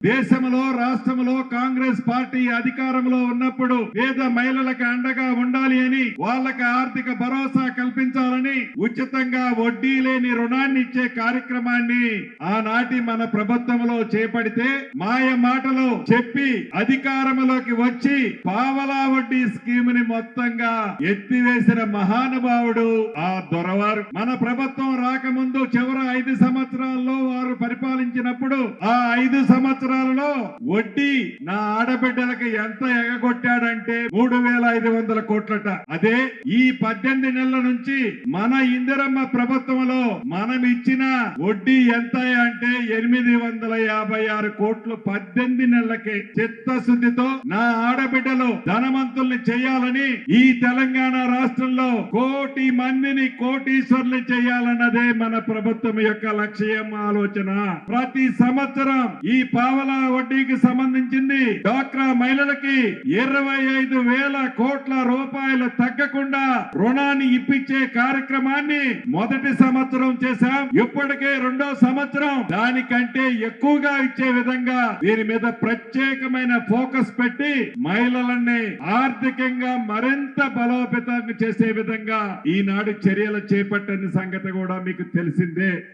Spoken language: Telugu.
దేశంలో రాష్ట్రంలో కాంగ్రెస్ పార్టీ అధికారంలో ఉన్నప్పుడు పేద మహిళలకు అండగా ఉండాలి అని వాళ్ళకి ఆర్థిక భరోసా కల్పించాలని ఉచితంగా వడ్డీ లేని రుణాన్ని ఇచ్చే కార్యక్రమాన్ని ఆనాటి మన ప్రభుత్వంలో చేపడితే మాయ మాటలు చెప్పి అధికారంలోకి వచ్చి పావలా వడ్డీ స్కీమ్ని మొత్తంగా ఎత్తివేసిన మహానుభావుడు ఆ దొరవారు. మన ప్రభుత్వం రాకముందు చివరి ఐదు సంవత్సరాల్లో సంవత్సరాలు పరిపాలించినప్పుడు ఆ ఐదు సంవత్సరాలలో వడ్డీ నా ఆడబిడ్డలకు ఎంత ఎగగొట్టాడంటే మూడు వేల ఐదు వందల కోట్లట. అదే ఈ పద్దెనిమిది నెలల నుంచి మన ఇందిరమ్మ ప్రభుత్వంలో మనం ఇచ్చిన వడ్డీ ఎంత అంటే ఎనిమిది వందల యాభై ఆరు కోట్లు పద్దెనిమిది నెలలకి చిత్తశుద్ధితో నా ఆడబిడ్డలు ధనవంతుల్ని చేయాలని ఈ తెలంగాణ రాష్ట్రంలో కోటి మందిని కోటీశ్వర్లు చేయాలన్నదే మన ప్రభుత్వం యొక్క లక్ష్యం ఆలోచన. ఆలోచన ప్రతి సంవత్సరం ఈ పావలా వడ్డీకి సంబంధించింది డాక్రా మహిళలకి ఇరవై ఐదు వేల కోట్ల రూపాయలు తగ్గకుండా రుణాన్ని ఇప్పించే కార్యక్రమాన్ని మొదటి సంవత్సరం చేశాం. ఇప్పటికే రెండో సంవత్సరం. దానికంటే ఎక్కువగా ఇచ్చే విధంగా దీని మీద ప్రత్యేకమైన ఫోకస్ పెట్టి మహిళలని ఆర్థికంగా మరింత బలోపేతం చేసే విధంగా ఈనాడు చర్యలు చేపట్టని సంగతి కూడా మీకు తెలిసిందే.